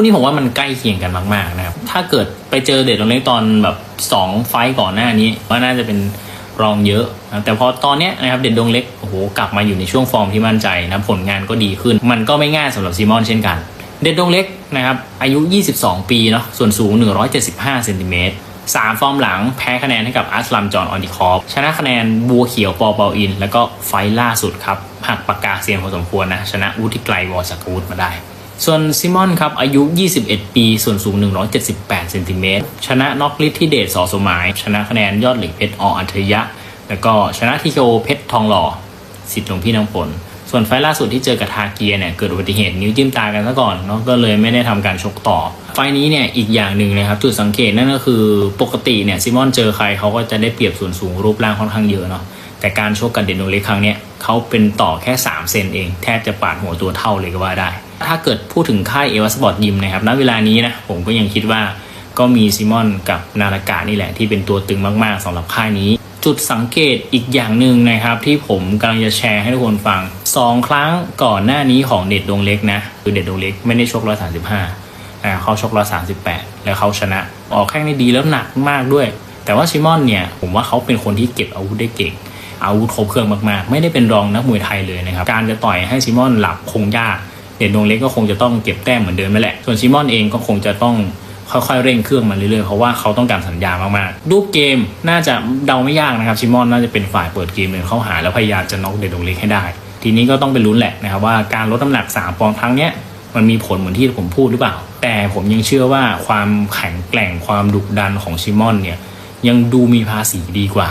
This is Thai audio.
คู่นี้ผมว่ามันใกล้เคียงกันมากๆนะครับ ถ้าเกิดไปเจอเด็ดตรงนี้ตอนแบบ 2 ไฟก่อนหน้านี้ว่าน่าจะเป็นรองเยอะนะแต่พอตอนเนี้ยนะครับเด็ดดวงเล็กโอ้โหกลับมาอยู่ในช่วงฟอร์มที่มั่นใจนะผลงานก็ดีขึ้น มันก็ไม่ง่ายสำหรับซีมอนเช่นกัน เด็ดดวงเล็กนะครับอายุ 22 ปีเนาะส่วนสูง 175เซนติเมตรสามฟอร์มหลังแพ้คะแนนให้กับอัสลัมจอห์นออนดิคอฟชนะคะแนนบัวเขียวปอเปาอิน แล้วก็ไฟล์ล่าสุดครับหักปากกาเซียนพอสมควรนะ ชนะวุฒิไกลวอร์สักวุฒมาได้ ส่วนซิมอนครับอายุ 21 ปี ส่วนสูง 178เซนติเมตรชนะน็อกลิทที่เดชสอสมหมายชนะคะแนนยอดเหล็กเพชรออัจฉริยะ แล้วก็ชนะทีโอเพชรทองหล่อสิทธิ์หลวงพี่น้ำฝนส่วนไฟล์ล่าสุดที่เจอกับทาเกียเนี่ยเกิดอุบัติเหตุนิ้วจิ้มตากันซะก่อนเนาะก็เลยไม่ได้ทำการชกต่อ ไฟนี้เนี่ยอีกอย่างหนึ่งนะครับจุดสังเกตนั่นก็คือปกติเนี่ยซิมอนเจอใครเขาก็จะได้เปรียบส่วนสูงรูปร่างค่อนข้างเยอะเนาะแต่การชกกับเดนโนเล็กครั้งเนี้ยเขาเป็นต่อแค่ 3 เซนเอง แทบจะปาดหัวตัวเท่าเลยก็ว่าได้ ถ้าเกิดพูดถึงค่ายเอวาสปอร์ตยิมนะครับณเวลานี้นะผมก็ยังคิดว่าก็มีซิมอนกับนารากานี่แหละที่เป็นตัวตึงมาก ๆสำหรับค่ายนี้ จุดสังเกตอีกอย่างหนึ่งนะครับ ที่ผมกำลังจะแชร์ให้ทุกคนฟังสองครั้งก่อนหน้านี้ของเด็ดดวงเล็กนะคือเด็ดดวงเล็กไม่ได้ชก135อ่าเขาชก138แล้วเขาชนะ ออกแข้งได้ดีแล้วหนักมากด้วย แต่ว่าชิมอนเนี่ยผมว่าเขาเป็นคนที่เก็บอาวุธได้เก่งอาวุธครบเครื่องมากๆ ไม่ได้เป็นรองนักมวยไทยเลยนะครับ การจะต่อยให้ซิมอนหลับคงยาก เด่นดวงเล็กก็คงจะต้องเก็บแต้มเหมือนเดิมนั่นแหละ ส่วนซิมอนเองก็คงจะต้องค่อยๆเร่งเครื่องมาเรื่อยๆ เพราะว่าเขาต้องการสัญญามากๆ รูปเกมน่าจะเดาไม่ยากนะครับซิมอนน่าจะเป็นฝ่ายเปิดเกมเดินเข้าหาแล้วพยายามจะน็อกเด่นดวงเล็กให้ได้ ทีนี้ก็ต้องไปลุ้นแหละนะครับว่าการลดน้ำหนัก3ปอนด์ครั้งเนี้ยมันมีผลเหมือนที่ผมพูดหรือเปล่า แต่ผมยังเชื่อว่าความแข็งแกร่งความดุดันของชิมอนเนี่ยยังดูมีภาษีดีกว่า